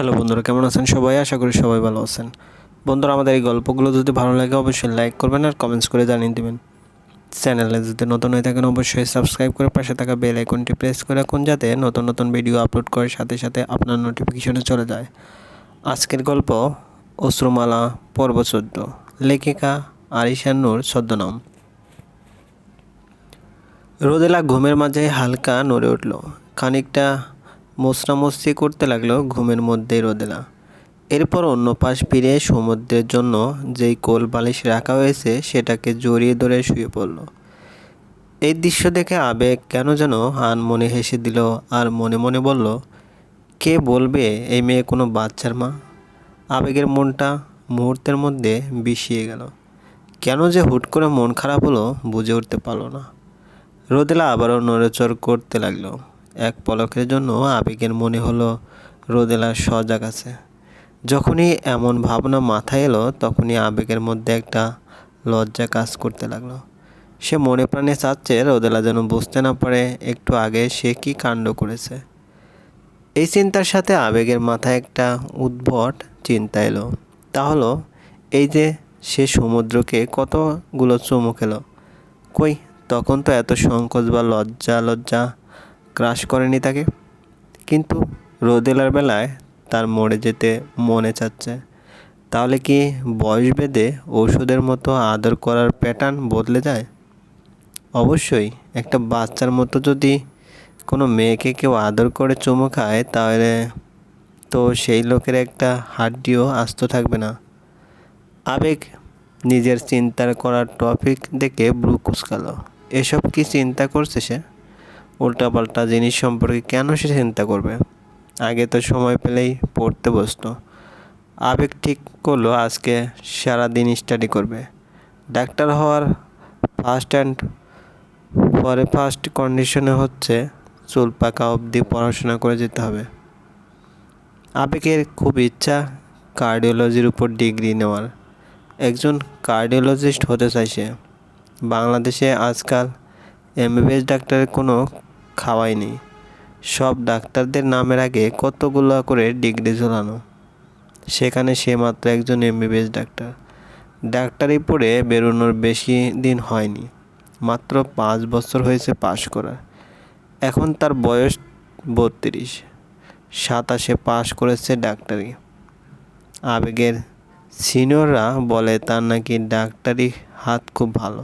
Hello বন্ধুরা, কেমন আছেন সবাই? আশা করি সবাই ভালো আছেন। বন্ধুরা, আমাদের এই গল্পগুলো যদি ভালো লাগে, অবশ্যই লাইক করবেন আর কমেন্টস করে জানিয়ে দেবেন। চ্যানেলে যদি নতুন হয়ে থাকেন, অবশ্যই সাবস্ক্রাইব করে পাশে থাকা বেল আইকনটি প্রেস করে রাখুন, যাতে নতুন নতুন ভিডিও আপলোড করার সাথে সাথে আপনার নোটিফিকেশনে চলে যায়। আজকের গল্প, অশ্রুমালা, পর্ব চোদ্দ। লেখিকা আরিশান নূর, ছদ্মনাম। রোদেলা ঘুমের মাঝে হালকা নড়ে উঠল। খানিকটা মোসরামস্তি করতে লাগল ঘুমের মধ্যে রোদেলা। এরপর অন্য পাশ ফিরে সমুদ্রের জন্য যেই কোল বালিশ রাখা হয়েছে সেটাকে জড়িয়ে ধরে শুয়ে পড়ল। এই দৃশ্য দেখে আবেগ কেন যেন আন মনে হেসে দিল আর মনে মনে বলল, কে বলবে এই মেয়ে কোনো বাচ্চার মা? আবেগের মনটা মুহূর্তের মধ্যে বিষিয়ে গেল। কেন যে হুট করে মন খারাপ হলো বুঝে উঠতে পারল না। রোদেলা আবারও নড়েচড় করতে লাগল। এক পলকের জন্য আবেগের মনে হলো রোদেলা সজাগ আছে। যখনই এমন ভাবনা মাথায় এলো, তখনই আবেগের মধ্যে একটা লজ্জা কাজ করতে লাগল। সে মনে প্রাণে চাচ্ছে রোদেলা যেন বুঝতে না পারে একটু আগে সে কি কাণ্ড করেছে। এই চিন্তার সাথে আবেগের মাথায় একটা উদ্ভট চিন্তা এলো। তা হলো, এই যে সে সমুদ্রকে কতগুলো চুমু খেলো। কই, তখন তো এত সংকোচ বা লজ্জা লজ্জা ক্রাশ করেনি তাকে। কিন্তু রোদেলার বেলায় তার মরে যেতে মনে চাচ্ছে। তাহলে কি বয়স বেঁধে ওষুধের মতো আদর করার প্যাটার্ন বদলে যায়? অবশ্যই, একটা বাচ্চার মতো যদি কোনো মেয়েকে কেউ আদর করে চুমু খায়, তাহলে তো সেই লোকের একটা হাড্ডিও আস্ত থাকবে না। আবেগ, নিজের চিন্তার করার টপিক দেখে ব্রু কুচকালো। এসব কি চিন্তা করছে সে? উল্টাপাল্টা জিনিস সম্পর্কে কেন সে চিন্তা করবে? আগে তো সময় পেলেই পড়তে বসতো। আবেগ ঠিক করল আজকে সারা দিন স্টাডি করবে। ডাক্তার হওয়ার ফার্স্ট অ্যান্ড পরে ফার্স্ট কন্ডিশনে হচ্ছে চুল পাকা অবধি পড়াশোনা করে যেতে হবে। আবেগের খুব ইচ্ছা কার্ডিওলজির উপর ডিগ্রি নেওয়ার। একজন কার্ডিওলজিস্ট হতে চাইছে বাংলাদেশে আজকাল এমবিবিএস ডাক্তারের কোনো খাওয়াই নেই সব ডাক্তারদের নামের আগে কতগুলো করে ডিগ্রি ঝোলানো। সেখানে সে মাত্র একজন এমবিবিএস ডাক্তার। ডাক্তারি পড়ে বেরোনোর বেশি দিন হয়নি। মাত্র পাঁচ বছর হয়েছে পাশ করার এখন তার বয়স বত্রিশ। সাতাশে পাশ করেছে ডাক্তারি। আবেগের সিনিয়ররা বলে তার নাকি ডাক্তারি হাত খুব ভালো।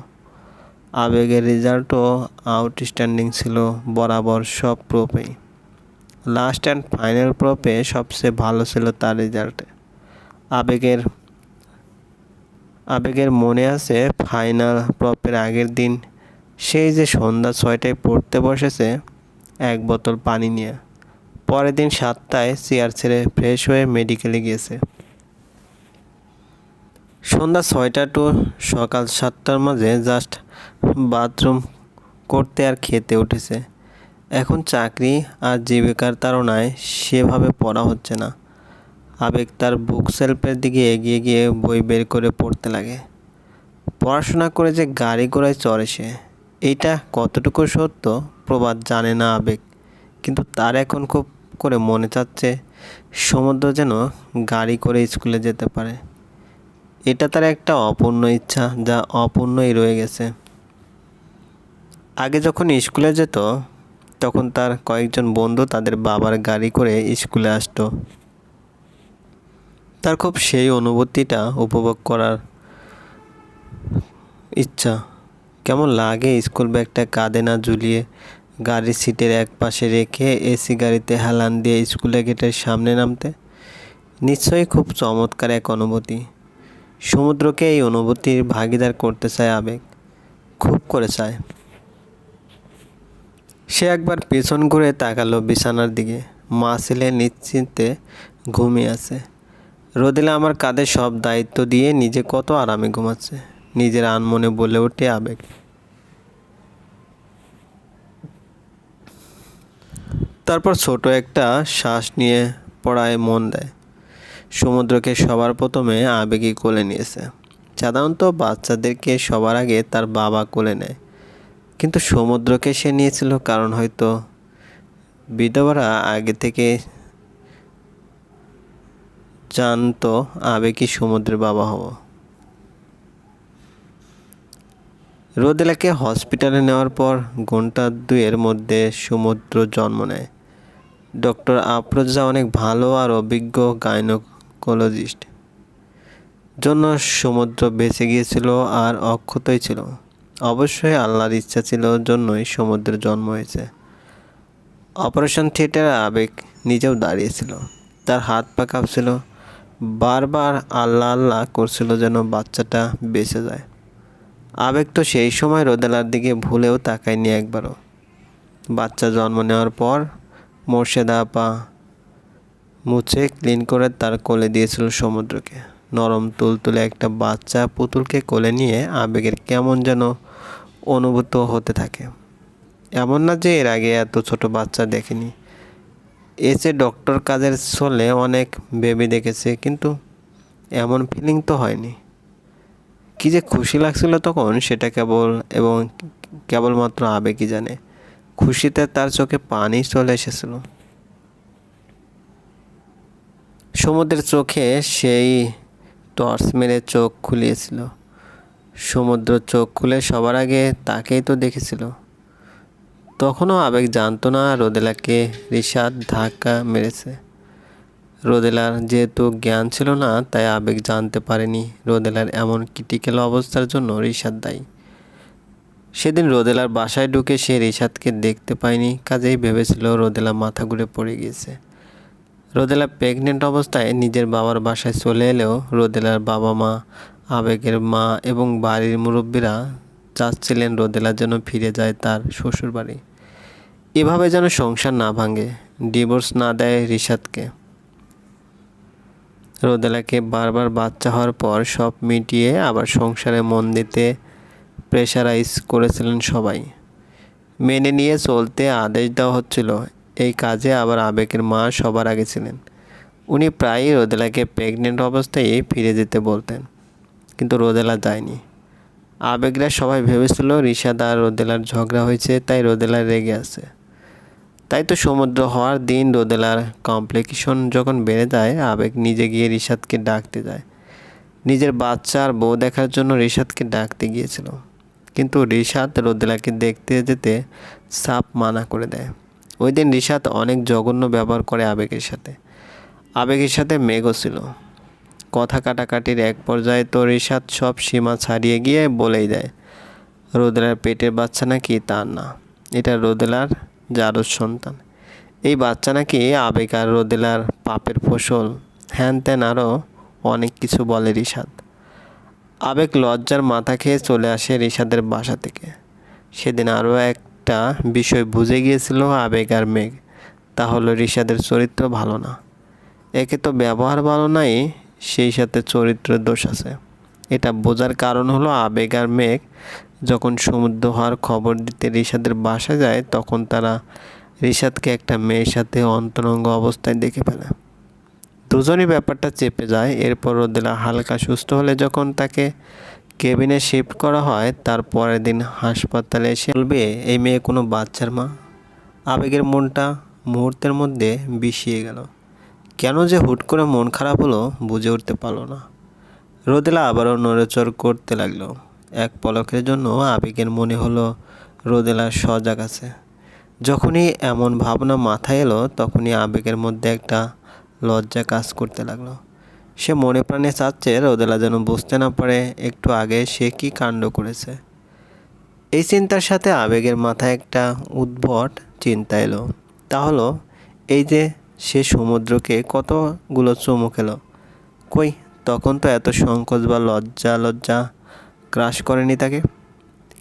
আবেগের রেজাল্টও আউটস্ট্যান্ডিং ছিল বরাবর সব প্রোপেই লাস্ট অ্যান্ড ফাইনাল প্রপে সবচেয়ে ভালো ছিল তার রেজাল্টে আবেগের আবেগের মনে আছে ফাইনাল প্রপের আগের দিন। সেই যে সন্ধ্যা ছয়টায় পড়তে বসেছে, এক বোতল পানি নিয়ে। পরের দিন সাতটায় চেয়ার ছেড়ে ফ্রেশ হয়ে মেডিকেলে গিয়েছে। সন্ধ্যা ছয়টা টু সকাল সাতটার মাঝে জাস্ট বাথরুম করতে আর খেতে উঠেছে। এখন চাকরি আর জীবিকার তাড়নায় সেভাবে পড়া হচ্ছে না। আবেগ তার বুক সেলফের দিকে এগিয়ে গিয়ে বই বের করে পড়তে লাগে। পড়াশোনা করে যে গাড়ি ঘোড়ায় চড়ে সে এইটা কতটুকু সত্য? প্রবাদ জানে না আবেগ, কিন্তু তার এখন খুব করে মনে চাচ্ছে সমুদ্র যেন গাড়ি করে স্কুলে যেতে পারে। এটা তার একটা অপূর্ণ ইচ্ছা যা অপূর্ণই রয়ে গেছে। আগে যখন স্কুলে যেত, তখন তার কয়েকজন বন্ধু তাদের বাবার গাড়ি করে স্কুলে আসতো। তার খুব সেই অনুভূতিটা উপভোগ করার ইচ্ছা। কেমন লাগে স্কুল ব্যাগটা কাঁধে না ঝুলিয়ে গাড়ির সিটের এক পাশে রেখে এসি গাড়িতে হেলান দিয়ে স্কুলে গেটের সামনে নামতে? নিশ্চয়ই খুব চমৎকার এক অনুভূতি। সমুদ্রকে এই অনুভূতির ভাগিদার করতে চায় আবেগ। খুব করে চায়। সে একবার পেছন ঘুরে তাকালো বিছানার দিকে। মা ছেলে নিশ্চিন্তে ঘুমিয়ে আছে। রোদেলা আমার কাঁধে সব দায়িত্ব দিয়ে নিজে কত আরামে ঘুমাচ্ছে। নিজের আনমনে বলে ওঠে আবেগ। তারপর ছোট একটা শ্বাস নিয়ে পড়ায় মন দেয়। সমুদ্রকে সবার প্রথমে আবেগই কোলে নিয়েছে। সাধারণত বাচ্চাদেরকে সবার আগে তার বাবা কোলে নেয়। কিন্তু সমুদ্রকে সে নিয়েছিল, কারণ হয়তো বিধবারা আগে থেকে জানতো আবেগই সমুদ্রের বাবা হব। রোদেলাকে হসপিটালে নেওয়ার পর ঘণ্টা দুয়ের মধ্যে সমুদ্র জন্ম নেয়। ডক্টর আফরোজা অনেক ভালো আর অভিজ্ঞ গাইনোকোলজিস্ট। জন্য সমুদ্র বেঁচে গিয়েছিল আর অক্ষতই ছিল। অবশ্যই আল্লাহর ইচ্ছা ছিল জন্যই সমুদ্রের জন্ম হয়েছে। অপারেশন থিয়েটারে আবেগ নিজেও দাঁড়িয়েছিল। তার হাত পা কাঁপছিল। বারবার আল্লাহ আল্লাহ করছিল যেন বাচ্চাটা বেঁচে যায়। আবেগ তো সেই সময় রোদেলার দিকে ভুলেও তাকায়নি একবারও। বাচ্চা জন্ম নেওয়ার পর মোর্শেদা আপা মুছে ক্লিন করে তার কোলে দিয়েছিল সমুদ্রকে। নরম তুলতুলে একটা বাচ্চা পুতুলকে কোলে নিয়ে আবেগের কেমন যেন অনুভূত হতে থাকে। এমন না যে এর আগে এত ছোট বাচ্চা দেখেনি। এসে ডক্টর কাজের চলে অনেক বেবি দেখেছে, কিন্তু এমন ফিলিং তো হয়নি। কী যে খুশি লাগছিল তখন সেটা কেবল এবং কেবলমাত্র আবেগই জানে। খুশিতে তার চোখে পানি চলে এসেছিল। সমুদ্রের চোখে সেই টর্চ মেরে চোখ খুলিয়েছিল। সমুদ্র চোখ খুলে সবার আগে তাকেই তো দেখেছিল। তখনও আবেগ জানতো না রোদেলাকে রিশাদ ধাক্কা মেরেছে। রোদেলার যেহেতু জ্ঞান ছিল না, তাই আবেগ জানতে পারেনি রোদেলার এমন ক্রিটিক্যাল অবস্থার জন্য রিশাদ দায়ী। সেদিন রোদেলার বাসায় ঢুকে সে রিশাদকে দেখতে পায়নি, কাজেই ভেবেছিল রোদেলা মাথা ঘুরে পড়ে গিয়েছে। রোদেলা প্রেগনেন্ট অবস্থায় নিজের বাবার বাসায় চলে এলেও রোদেলার বাবা মা আবেগের মা এবং বাড়ির মুরব্বীরা চাচ্ছিলেন রোদেলা যেন ফিরে যায় তার শ্বশুর বাড়ি এভাবে যেন সংসার না ভাঙে, ডিভোর্স না দেয় রিশাদকে। রোদেলাকে বারবার বাচ্চা হওয়ার পর সব মিটিয়ে আবার সংসারে মন দিতে প্রেশারাইজ করেছিলেন সবাই। মেনে নিয়ে চলতে আদেশ দেওয়া হচ্ছিল, এই কাজে আবার আবেগের মা সবার আগে ছিলেন। উনি প্রায়ই রোদেলাকে প্রেগনেন্ট অবস্থায় ফিরে যেতে বলতেন। কিন্তু রোদেলা যায়নি। আবেগরা সবাই ভেবেছিল রিশাদ আর রোদেলার ঝগড়া হয়েছে, তাই রোদেলা রেগে আছে। তাই তো সমুদ্র হওয়ার দিন রোদেলার কমপ্লিকেশন যখন বেড়ে যায়, আবেগ নিজে গিয়ে রিশাদকে ডাকতে যায়। নিজের বাচ্চা আর বউ দেখার জন্য রিশাদকে ডাকতে গিয়েছিল। কিন্তু রিশাদ রোদেলাকে দেখতে যেতে সাপ মানা করে দেয়। ওই দিন রিশাদ অনেক জঘন্য ব্যবহার করে আবেগের সাথে। আবেগের সাথে মেঘও ছিল। কথা কাটাকাটির এক পর্যায়ে তো রিশাদ সব সীমা ছাড়িয়ে গিয়ে বলেই দেয়, রোদেলার পেটের বাচ্চা নাকি তার না? এটা রোদেলার জারজ সন্তান। এই বাচ্চা নাকি আবেগ আর রোদেলার পাপের ফসল। হ্যান ত্যান আরও অনেক কিছু বলে রিশাদ। আবেগ লজ্জার মাথা খেয়ে চলে আসে রিশাদের বাসা থেকে। সেদিন আরও একটা বিষয় বুঝে গিয়েছিল আবেগ আর মেঘ। তা হলো রিশাদের চরিত্র ভালো না। একে তো ব্যবহার ভালো নাই সেই সাথে চরিত্রের দোষ আছে। এটা বোঝার কারণ হলো আবেগ আর মেঘ। যখন সমুদ্র হওয়ার খবর দিতে রিশাদের বাসা যায়, তখন তারা রিশাদকে একটা মেয়ের সাথে অন্তরঙ্গ অবস্থায় দেখে ফেলে। দুজনই ব্যাপারটা চেপে যায়, এরপর রোদেলা হালকা সুস্থ হলে যখন তাকে কেবিনে শিফট করা হয়, তার পরের দিন হাসপাতালে এসে বলবে, এই মেয়ে কোনো বাচ্চার মা। আবেগের মনটা মুহূর্তের মধ্যে বিষিয়ে গেল। কেন যে হুট করে মন খারাপ হলো বুঝে উঠতে পারল না। রোদেলা আবারও নড়েচড় করতে লাগল। এক পলকের জন্য আবেগের মনে হলো রোদেলা সজাগ আছে। যখনই এমন ভাবনা মাথায় এলো, তখনই আবেগের মধ্যে একটা লজ্জা কাজ করতে লাগল। সে মনে প্রাণে চাচ্ছে রোদেলা যেন বুঝতে না পারে একটু আগে সে কি কাণ্ড করেছে। এই চিন্তার সাথে আবেগের মাথায় একটা উদ্ভট চিন্তা এলো। তা হলো, এই যে সে সমুদ্রকে কতগুলো চুমু খেলো? কই, তখন তো এত সংকোচ বা লজ্জা লজ্জা ক্রাশ করেনি তাকে।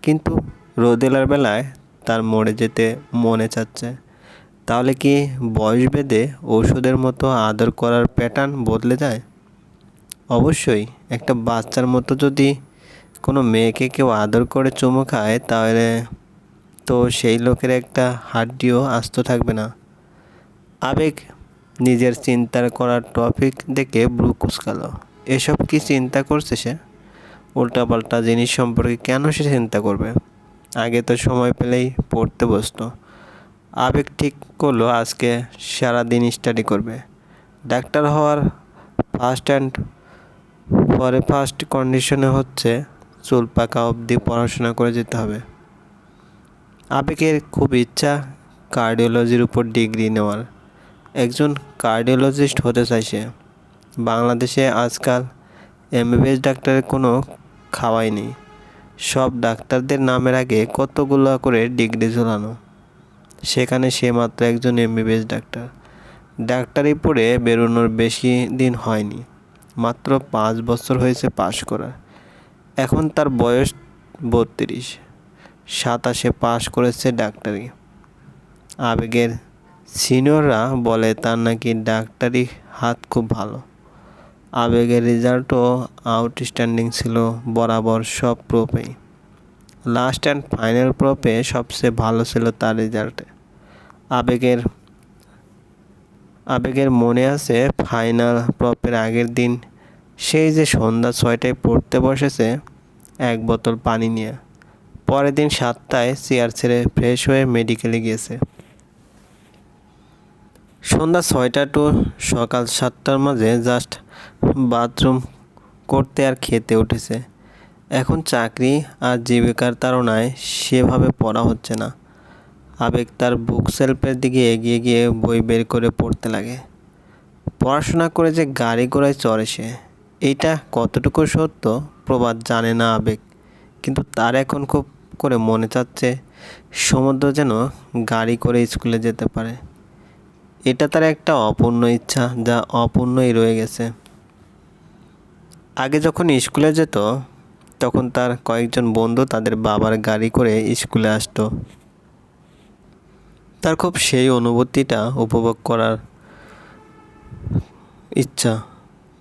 কিন্তু রোদেলার বেলায় তার মরে যেতে মনে চাচ্ছে। তাহলে কি বয়স বেঁধে ওষুধের মতো আদর করার প্যাটার্ন বদলে যায়? অবশ্যই, একটা বাচ্চার মতো যদি কোনো মেয়েকে কেউ আদর করে চুমু খায়, তাহলে তো সেই লোকের একটা হাড্ডিও আস্ত থাকবে না। আবেগ, নিজের চিন্তার করার টপিক দেখে ব্রু কুচকালো এসব কি চিন্তা করছে সে? উল্টাপাল্টা জিনিস সম্পর্কে কেন সে চিন্তা করবে? আগে তো সময় পেলেই পড়তে বসতো। আবেগ ঠিক করল আজকে সারা দিন স্টাডি করবে। ডাক্তার হওয়ার ফার্স্ট অ্যান্ড পরে ফার্স্ট কন্ডিশনে হচ্ছে চুল পাকা অবধি পড়াশোনা করে যেতে হবে। আবেগের খুব ইচ্ছা কার্ডিওলজির উপর ডিগ্রি নেওয়ার। একজন কার্ডিওলজিস্ট হতে চাইছে। বাংলাদেশে আজকাল এমবিবিএস ডাক্তারের কোনো খাওয়াই নেই। সব ডাক্তারদের নামের আগে কতগুলো করে ডিগ্রি ঝোলানো। সেখানে সে মাত্র একজন এমবিবিএস ডাক্তার। ডাক্তারি পড়ে বেরোনোর বেশি দিন হয়নি। মাত্র পাঁচ বছর হয়েছে পাশ করার। এখন তার বয়স বত্রিশ। সাতাশে পাশ করেছে ডাক্তারি। আবেগের সিনিয়ররা বলে, তার নাকি ডাক্তারি হাত খুব ভালো। আবেগের রেজাল্টও আউটস্ট্যান্ডিং ছিল, বরাবর সব প্রপেই লাস্ট অ্যান্ড ফাইনাল প্রপে সবচেয়ে ভালো ছিল তার রেজাল্টে। আবেগের আবেগের মনে আছে ফাইনাল প্রপের আগের দিন। সেই যে সন্ধ্যা ছয়টায় পড়তে বসেছে, এক বোতল পানি নিয়ে। পরের দিন সাতটায় চেয়ার ছেড়ে ফ্রেশ হয়ে মেডিকেলে গিয়েছে। সন্ধ্যা ছয়টা টু সকাল সাতটার মাঝে জাস্ট বাথরুম করতে আর খেতে উঠেছে। এখন চাকরি আর জীবিকার তাড়নায় সেভাবে পড়া হচ্ছে না। আবেগ তার বুক সেলফের দিকে এগিয়ে গিয়ে বই বের করে পড়তে লাগে। পড়াশোনা করে যে গাড়ি ঘোড়ায় চড়ে সে এইটা কতটুকু সত্য? প্রবাদ জানে না আবেগ, কিন্তু তার এখন খুব করে মনে চাচ্ছে সমুদ্র যেন গাড়ি করে স্কুলে যেতে পারে। এটা তার একটা অপূর্ণ ইচ্ছা যা অপূর্ণই রয়ে গেছে। আগে যখন স্কুলে যেত, তখন তার কয়েকজন বন্ধু তাদের বাবার গাড়ি করে স্কুলে আসতো। তার খুব সেই অনুভূতিটা উপভোগ করার ইচ্ছা।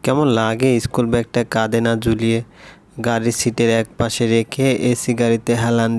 কেমন লাগে স্কুল ব্যাগটা কাঁধে না ঝুলিয়ে গাড়ির সিটের এক পাশে রেখে এসি গাড়িতে হেলান